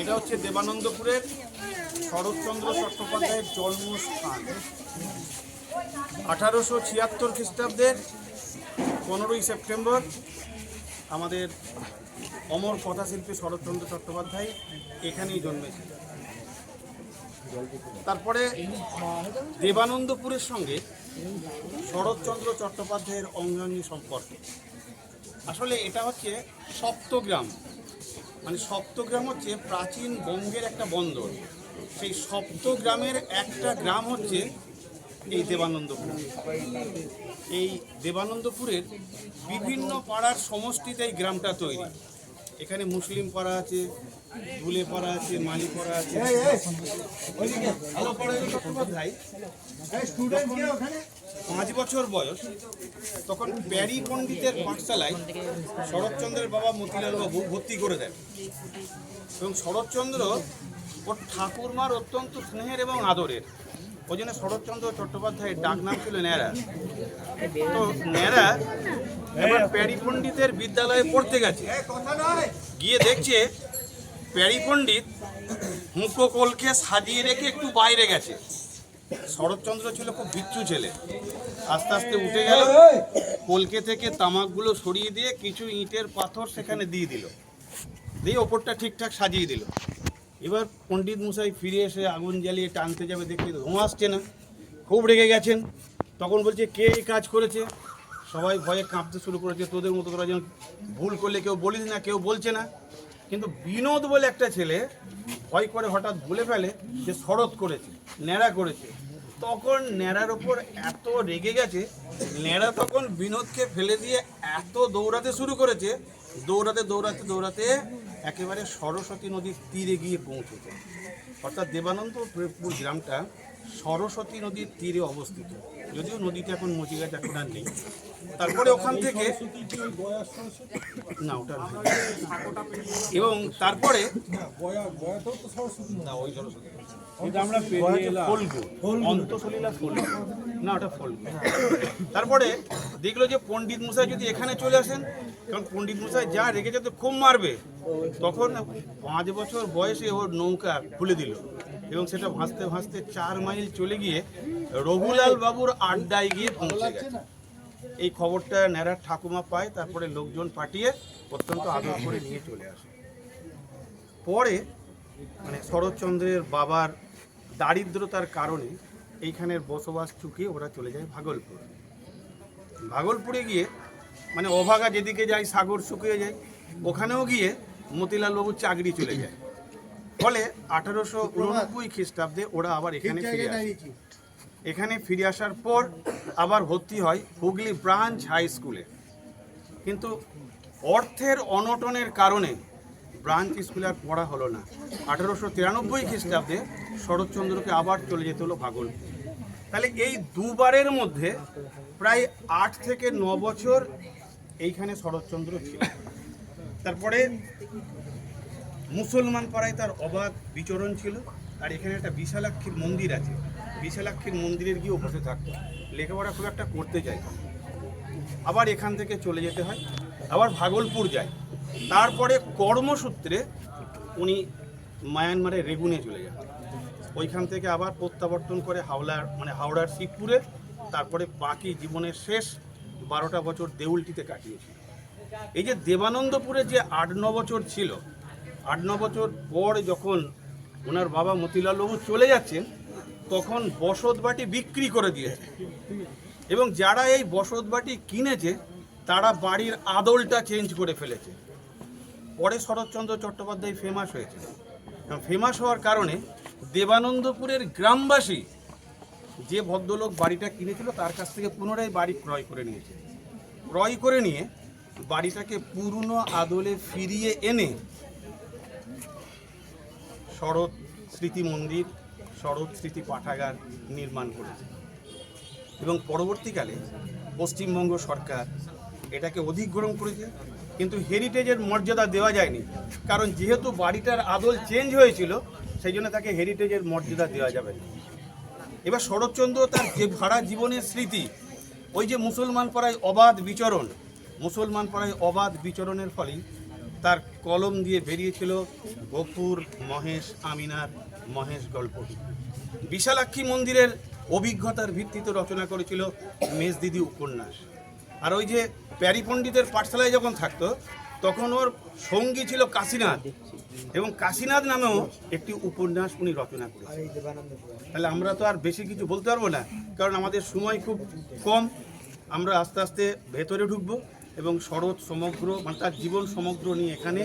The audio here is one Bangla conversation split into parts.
এটা হচ্ছে দেবানন্দপুরের শরৎচন্দ্র চট্টোপাধ্যায়ের জন্মস্থান। আঠারোশো ছিয়াত্তর খ্রিস্টাব্দের পনেরোই সেপ্টেম্বর আমাদের অমর কথাশিল্পী শরৎচন্দ্র চট্টোপাধ্যায় এখানেই জন্মেছিলেন তারপরে দেবানন্দপুরের সঙ্গে শরৎচন্দ্র চট্টোপাধ্যায়ের অঙ্গাঙ্গী সম্পর্ক। আসলে এটা হচ্ছে সপ্তগ্রাম। মানে সপ্তগ্রাম হচ্ছে প্রাচীন বঙ্গের একটা বন্দর। সেই সপ্তগ্রামের একটা গ্রাম হচ্ছে এই দেবানন্দপুর। এই দেবানন্দপুরের বিভিন্ন পাড়ার সমষ্টিতে এই গ্রামটা তৈরি। এখানে মুসলিম পাড়া আছে দুলে পাড়া আছে মালি পাড়া আছে। পাঁচ বছর বয়স তখন প্যারি পণ্ডিতের পাঠশালায় শরৎচন্দ্রের বাবা মতিলাল বাবু ভর্তি করে দেন। এবং শরৎচন্দ্র ওর ঠাকুরমার অত্যন্ত স্নেহের এবং আদরের। ওই জন্য শরৎচন্দ্র চট্টোপাধ্যায়ের ডাক নাম ছিল ন্যাড়া। তো ন্যাড়া এবার প্যারি পণ্ডিতের বিদ্যালয়ে পড়তে গেছে। গিয়ে দেখছে প্যারি পণ্ডিত হুঁকো কলকে সাজিয়ে রেখে একটু বাইরে গেছে। শরৎচন্দ্র ছিল খুব বিচ্ছু ছেলে। আস্তে আস্তে উঠে গেল, কলকে থেকে তামাকগুলো সরিয়ে দিয়ে কিছু ইটের পাথর সেখানে দিয়ে দিল। দিয়ে ওপরটা ঠিকঠাক সাজিয়ে দিল। এবার পণ্ডিত মশাই ফিরে এসে আগুন জ্বালিয়ে টানতে যাবে দেখতে ধোঁয়া আসছে না। খুব রেগে গেছেন। তখন বলছে, কে এই কাজ করেছে? সবাই ভয়ে কাঁপতে শুরু করেছে। তোদের মতো তোরা যেন ভুল করলে কেউ বলিস না, কেউ বলছে না। কিন্তু বিনোদ বলে একটা ছেলে ভয় করে হঠাৎ বলে ফেলে যে শরৎ করেছে, ন্যাড়া করেছে। তখন ন্যাড়ার ওপর এত রেগে গেছে, ন্যাড়া তখন বিনোদকে ফেলে দিয়ে এত দৌড়াতে শুরু করেছে, দৌড়াতে দৌড়াতে দৌড়াতে একেবারে সরস্বতী নদীর তীরে গিয়ে পৌঁছেছে। অর্থাৎ দেবানন্দপুর গ্রামটা সরস্বতী নদীর তীরে অবস্থিত। যদিও নদীতে এখন মুচি গাছ এখন আর নেই। তারপরে ওখান থেকে না ওটা এবং তারপরে না ওই সরস্বতী এটা আমরা পেরিয়ে এলাম। অন্তঃসলীলা ফল্গু না ওটা ফল্গু তারপরে দেখল যে পণ্ডিত মশাই যদি এখানে চলে আসেন কারণ পণ্ডিত মশাই যা রেখেছে তো খুব মারবে। তখন পাঁচ বছর বয়সে ওর নৌকা খুলে দিল এবং সেটা ভাসতে ভাসতে চার মাইল চলে গিয়ে রঘুলাল বাবুর আড্ডায় গিয়ে পৌঁছে গেছে। এই খবরটা ন্যাড়ার ঠাকুমা পায় তারপরে লোকজন পাঠিয়ে অত্যন্ত আদর করে নিয়ে চলে আসে। পরে মানে শরৎচন্দ্রের বাবার দারিদ্রতার কারণে এইখানের বসবাস চুকিয়ে ওরা চলে যায় ভাগলপুর। ভাগলপুরে গিয়ে মানে অভাগা যেদিকে যায় সাগর শুকিয়ে যায় ওখানেও গিয়ে মতিলাল বাবুর চাকরি চলে যায়। ফলে আঠারোশো উননব্বই খ্রিস্টাব্দে ওরা আবার এখানে ফিরে আসে। এখানে ফিরে আসার পর আবার ভর্তি হয় হুগলি ব্রাঞ্চ হাই স্কুলে। কিন্তু অর্থের অনটনের কারণে ব্রাঞ্চ স্কুলে আর পড়া হলো না। আঠারোশো তিরানব্বই খ্রিস্টাব্দে শরৎচন্দ্রকে আবার চলে যেতে হলো ভাগলপুর তাহলে এই দুবারের মধ্যে প্রায় আট থেকে ন বছর এইখানে শরৎচন্দ্র ছিল। তারপরে মুসলমান পাড়ায় তার অবাধ বিচরণ ছিল। আর এখানে একটা বিশালাক্ষীর মন্দির আছে। বিশালাক্ষীর মন্দিরের গিয়েও বসে থাকতো। লেখাপড়া খুব একটা করতে না। আবার এখান থেকে চলে যেতে হয়, আবার ভাগলপুর যায়। তারপরে কর্মসূত্রে উনি মায়ানমারে রেগুনে চলে যান ওইখান থেকে আবার প্রত্যাবর্তন করে হাওড়ার মানে হাওড়ার শিবপুরে, তারপরে বাকি জীবনের শেষ বারোটা বছর দেউলটিতে কাটিয়েছিল। এই যে দেবানন্দপুরে যে আট ন বছর ছিল, আট ন বছর পর যখন ওনার বাবা মতিলাল বাবু চলে যাচ্ছেন তখন বসতবাটি বিক্রি করে দিয়েছে। এবং যারা এই বসতবাটি কিনেছে, তারা বাড়ির আদলটা চেঞ্জ করে ফেলেছে। পরে শরৎচন্দ্র চট্টোপাধ্যায় ফেমাস হয়েছে। ফেমাস হওয়ার কারণে দেবানন্দপুরের গ্রামবাসী যে ভদ্রলোক বাড়িটা কিনেছিল, তার কাছ থেকে পুনরায় বাড়ি ক্রয় করে নিয়েছে। ক্রয় করে নিয়ে বাড়িটাকে পুরনো আদলে ফিরিয়ে এনে শরৎ স্মৃতি মন্দির শরৎ স্মৃতি পাঠাগার নির্মাণ করেছে। এবং পরবর্তীকালে পশ্চিমবঙ্গ সরকার এটাকে অধিগ্রহণ করেছে, কিন্তু হেরিটেজের মর্যাদা দেওয়া যায়নি। কারণ যেহেতু বাড়িটার আদল চেঞ্জ হয়েছিল, সেই জন্য তাকে হেরিটেজের মর্যাদা দেওয়া যাবে না। এবার শরৎচন্দ্র তার যে ভাড়া জীবনের স্মৃতি, ওই যে মুসলমান পাড়ায় অবাধ বিচরণ, মুসলমান পাড়ায় অবাধ বিচরণের ফলেই তার কলম দিয়ে বেরিয়েছিল, গফুর, মহেশ, আমিনার মহেশ গল্পটি বিশালাক্ষী মন্দিরের অভিজ্ঞতার ভিত্তিতে রচনা করেছিল মেজদিদি উপন্যাস। আর ওই যে প্যারি পণ্ডিতের পাঠশালায় যখন থাকতো, তখন ওর সঙ্গী ছিল কাশীনাথ এবং কাশীনাথ নামেও একটি উপন্যাস উনি রচনা করেছেন। তাহলে আমরা তো আর বেশি কিছু বলতে পারব না, কারণ আমাদের সময় খুব কম। আমরা আস্তে আস্তে ভেতরে ঢুকবো এবং শরৎ সমগ্র মানে তার জীবন সমগ্র নিয়ে এখানে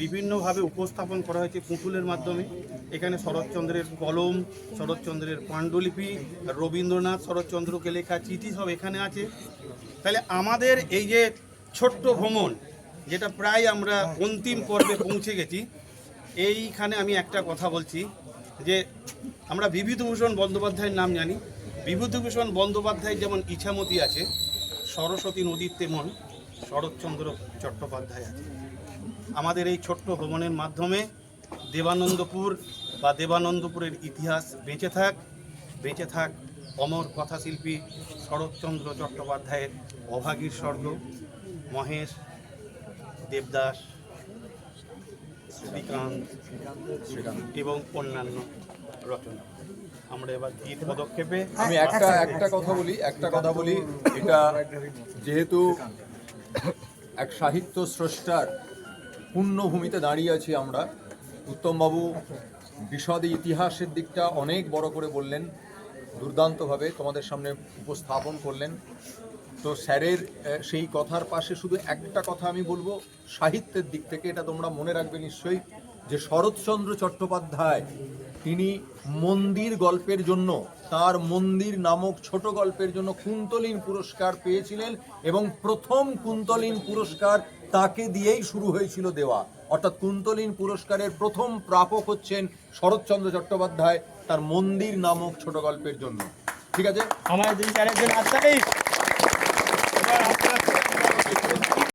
বিভিন্নভাবে উপস্থাপন করা হয়েছে পুতুলের মাধ্যমে। এখানে শরৎচন্দ্রের কলম, শরৎচন্দ্রের পাণ্ডুলিপি, রবীন্দ্রনাথ শরৎচন্দ্রকে লেখা চিঠি সব এখানে আছে। তাহলে আমাদের এই যে ছোট্ট ভ্রমণ, যেটা প্রায় আমরা অন্তিম পর্বে পৌঁছে গেছি, এইখানে আমি একটা কথা বলছি, যে আমরা বিভূতিভূষণ বন্দ্যোপাধ্যায়ের নাম জানি। বিভূতিভূষণ বন্দ্যোপাধ্যায় যেমন ইছামতি আছে, সরস্বতী নদীর তেমন শরৎচন্দ্র চট্টোপাধ্যায় আছে। আমাদের এই ছোট্ট ভ্রমণের মাধ্যমে দেবানন্দপুর বা দেবানন্দপুরের ইতিহাস বেঁচে থাক বেঁচে থাক অমর কথাশিল্পী শরৎচন্দ্র চট্টোপাধ্যায়ের অভাগীর স্বর্গ মহেশ দেবদাস শ্রীকান্ত এবং অন্যান্য রচনা। আমরা এবার গীত পদক্ষেপে আমি একটা একটা কথা বলি একটা কথা বলি। এটা যেহেতু এক সাহিত্য স্রষ্টার পুণ্যভূমিতে দাঁড়িয়ে আছি আমরা। উত্তমবাবু বিশদে ইতিহাসের দিকটা অনেক বড় করে বললেন, দুর্দান্তভাবে তোমাদের সামনে উপস্থাপন করলেন। তো স্যারের সেই কথার পাশে শুধু একটা কথা আমি বলব, সাহিত্যের দিক থেকে এটা তোমরা মনে রাখবে নিশ্চয়ই, যে শরৎচন্দ্র চট্টোপাধ্যায় তিনি মন্দির গল্পের জন্য, তার মন্দির নামক ছোট গল্পের জন্য কুন্তলিন পুরস্কার পেয়েছিলেন এবং প্রথম কুন্তলিন পুরস্কার তাকে দিয়েই শুরু হয়েছিল দেওয়া। অর্থাৎ কুন্তলিন পুরস্কারের প্রথম প্রাপক হচ্ছেন শরৎচন্দ্র চট্টোপাধ্যায়, তার মন্দির নামক ছোট গল্পের জন্য। ঠিক আছে? একজন হাততালি